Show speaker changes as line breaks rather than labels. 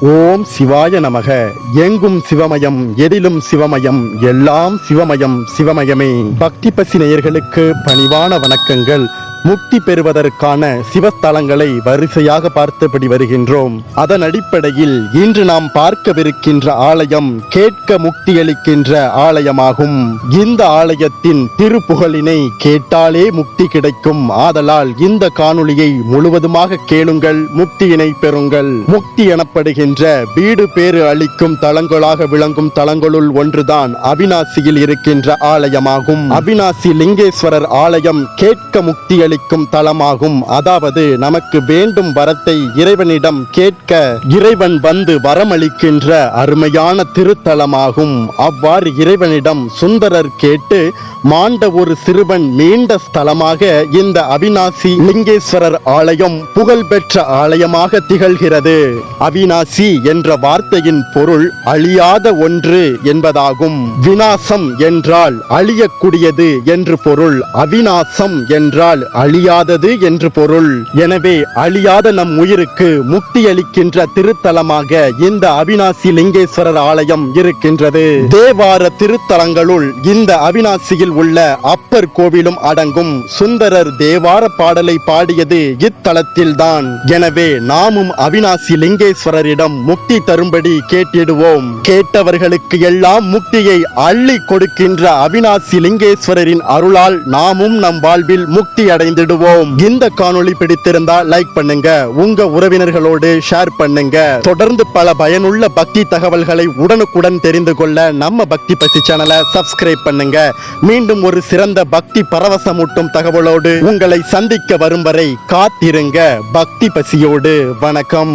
ஓம் சிவாய நமக. எங்கும் சிவமயம் எதிலும் சிவமயம் எல்லாம் சிவமயம் சிவமயமே. பக்தி பசி நேயர்களுக்கு பணிவான வணக்கங்கள். முக்தி பெறுவதற்கான சிவஸ்தலங்களை வரிசையாக பார்த்தபடி வருகின்றோம். அதன் அடிப்படையில் இன்று நாம் பார்க்கவிருக்கின்ற ஆலயம் கேட்க முக்தியளிக்கின்ற ஆலயமாகும். இந்த ஆலயத்தின் திருப்புகழினை கேட்டாலே முக்தி கிடைக்கும். ஆதலால் இந்த காணொளியை முழுவதுமாக கேளுங்கள் முக்தியினை பெறுங்கள். முக்தி எனப்படுகின்ற வீடு பேறு அளிக்கும் தலங்களாக விளங்கும் தலங்களுள் ஒன்றுதான் அவினாசியில் இருக்கின்ற ஆலயமாகும். அவினாசி லிங்கேஸ்வரர் ஆலயம் கேட்க முக்தி அளிக்கும் தலமாகும். அதாவது நமக்கு வேண்டும் வரத்தை இறைவனிடம் கேட்க இறைவன் வந்து வரமளிக்கின்ற அருமையான திருத்தலமாகும். அவ்வாறு இறைவனிடம் சுந்தரர் கேட்டு மாண்ட ஒரு சிறுவன் நீண்ட ஸ்தலமாக இந்த அவினாசி லிங்கேஸ்வரர் ஆலயம் புகழ்பெற்ற ஆலயமாக திகழ்கிறது. அவினாசி என்ற வார்த்தையின் பொருள் அழியாத ஒன்று என்பதாகும். வினாசம் என்றால் அழியக்கூடியது என்று பொருள். அவிநாசம் என்றால் அழியாதது என்று பொருள். எனவே அழியாத நம் உயிருக்கு முக்தி அளிக்கின்ற திருத்தலமாக இந்த அவினாசி லிங்கேஸ்வரர் ஆலயம் இருக்கின்றது. தேவார திருத்தலங்களுள் இந்த அவினாசியில் உள்ள அப்பர் கோவிலும் அடங்கும் சுந்தரர் தேவார பாடலை பாடியது இத்தலத்தில்தான். எனவே நாமும் அவினாசி லிங்கேஸ்வரரிடம் முக்தி தரும்படி கேட்டிடுவோம். கேட்டவர்களுக்கு எல்லாம் முக்தியை அள்ளி கொடுக்கின்ற அவினாசி லிங்கேஸ்வரரின் அருளால் நாமும் நம் வாழ்வில் முக்தி அடை அடைந்திடுவோம் இந்த காணொளி பிடித்திருந்தா லைக் பண்ணுங்க. உங்க உறவினர்களோடு ஷேர் பண்ணுங்க. தொடர்ந்து பல பயனுள்ள பக்தி தகவல்களை உடனுக்குடன் தெரிந்து கொள்ள நம்ம பக்தி பசி சேனலை சப்ஸ்கிரைப் பண்ணுங்க. மீண்டும் ஒரு சிறந்த பக்தி பரவசமூட்டும் தகவலோடு உங்களை சந்திக்க வரும் வரை காத்திருங்க. பக்தி பசியோடு. வணக்கம்.